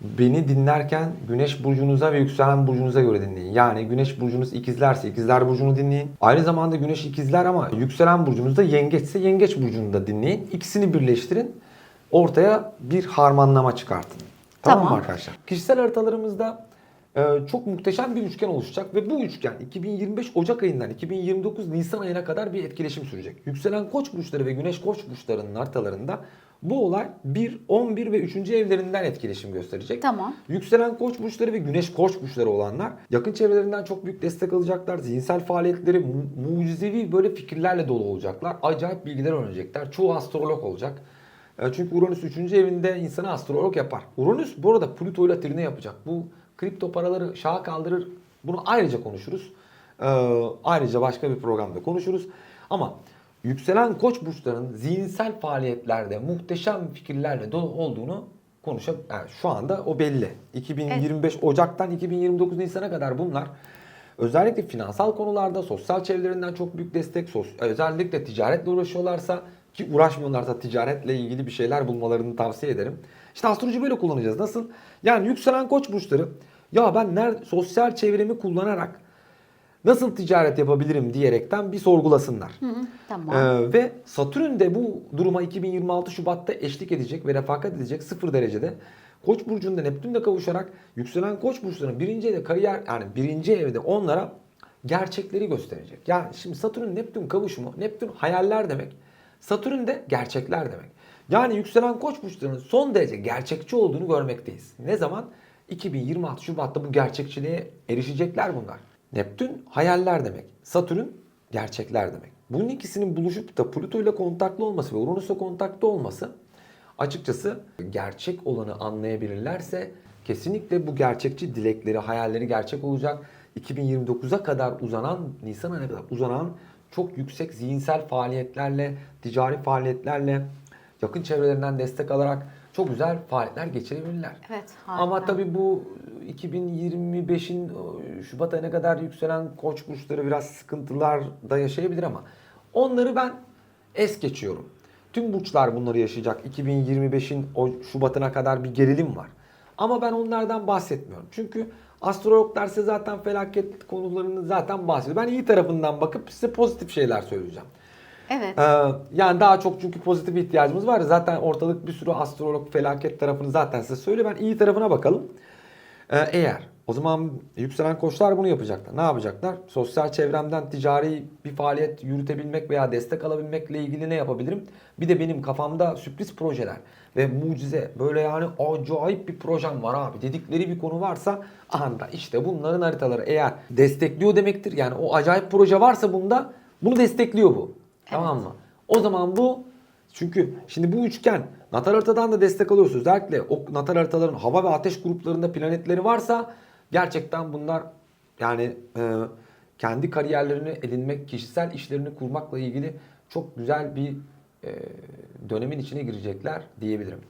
Beni dinlerken güneş burcunuza ve yükselen burcunuza göre dinleyin. Yani güneş burcunuz ikizlerse ikizler burcunu dinleyin. Aynı zamanda güneş ikizler ama yükselen burcunuz da yengeçse yengeç burcunu da dinleyin. İkisini birleştirin. Ortaya bir harmanlama çıkartın. Tamam, Tamam. mı arkadaşlar? Kişisel haritalarımızda çok muhteşem bir üçgen oluşacak ve bu üçgen 2025 Ocak ayından 2029 Nisan ayına kadar bir etkileşim sürecek. Yükselen koç burçları ve güneş koç burçlarının haritalarında bu olay 1, 11 ve 3. evlerinden etkileşim gösterecek. Tamam. Yükselen koç burçları ve güneş koç burçları olanlar yakın çevrelerinden çok büyük destek alacaklar. Zihinsel faaliyetleri mu- mucizevi böyle fikirlerle dolu olacaklar. Acayip bilgiler öğrenecekler. Çoğu astrolog olacak. E, Çünkü Uranüs 3. evinde insanı astrolog yapar. Uranüs bu arada Plüto ile trine yapacak. Bu kripto paraları şaha kaldırır. Bunu ayrıca konuşuruz. E, Ayrıca başka bir programda konuşuruz. Ama yükselen koç burçlarının zihinsel faaliyetlerde muhteşem fikirlerle dolu olduğunu konuşa yani şu anda o belli. 2025 Ocak'tan 2029 Nisan'a kadar bunlar özellikle finansal konularda sosyal çevrelerinden çok büyük destek, sos- özellikle ticaretle uğraşıyorlarsa ki uğraşmıyorlarsa ticaretle ilgili bir şeyler bulmalarını tavsiye ederim. İşte astroloji böyle kullanacağız. Nasıl? Yani yükselen koç burçları ya ben nerede sosyal çevremi kullanarak nasıl ticaret yapabilirim diyerekten bir sorgulasınlar. Hı hı, tamam. Ee, ve Satürn de bu duruma 2026 Şubat'ta eşlik edecek ve refakat edecek 0 derecede. Koç burcunda Neptün'le kavuşarak yükselen Koç burçlarının birinci evde kariyer yani birinci evde onlara gerçekleri gösterecek. Yani şimdi Satürn Neptün kavuşumu Neptün hayaller demek. Satürn de gerçekler demek. Yani yükselen Koç burçlarının son derece gerçekçi olduğunu görmekteyiz. Ne zaman? 2026 Şubat'ta bu gerçekçiliğe erişecekler bunlar. Neptün hayaller demek. Satürn gerçekler demek. Bunun ikisinin buluşup da Plüto ile kontaklı olması ve Uranüs'le kontaklı olması açıkçası gerçek olanı anlayabilirlerse kesinlikle bu gerçekçi dilekleri, hayalleri gerçek olacak. 2029'a kadar uzanan, Nisan ayına kadar uzanan çok yüksek zihinsel faaliyetlerle, ticari faaliyetlerle, yakın çevrelerinden destek alarak çok güzel faaliyetler geçirebilirler. Evet, harika. Ama tabii bu 2025'in Şubat ayına kadar yükselen koç burçları biraz sıkıntılar da yaşayabilir ama onları ben es geçiyorum. Tüm burçlar bunları yaşayacak. 2025'in o Şubat'ına kadar bir gerilim var. Ama ben onlardan bahsetmiyorum. Çünkü astrologlar size zaten felaket konularını zaten bahsediyor. Ben iyi tarafından bakıp size pozitif şeyler söyleyeceğim. Evet. Ee, yani daha çok çünkü pozitif ihtiyacımız var. Zaten ortalık bir sürü astrolog felaket tarafını zaten size söylüyor. Ben iyi tarafına bakalım. Ee, eğer o zaman yükselen koçlar bunu yapacaklar. Ne yapacaklar? Sosyal çevremden ticari bir faaliyet yürütebilmek veya destek alabilmekle ilgili ne yapabilirim? Bir de benim kafamda sürpriz projeler ve mucize böyle yani acayip bir projem var abi dedikleri bir konu varsa anda işte bunların haritaları eğer destekliyor demektir. Yani o acayip proje varsa bunda bunu destekliyor bu. Tamam mı? O zaman bu çünkü şimdi bu üçgen natal haritadan da destek alıyorsunuz. Özellikle o natal haritaların hava ve ateş gruplarında planetleri varsa gerçekten bunlar yani e, kendi kariyerlerini edinmek, kişisel işlerini kurmakla ilgili çok güzel bir e, dönemin içine girecekler diyebilirim.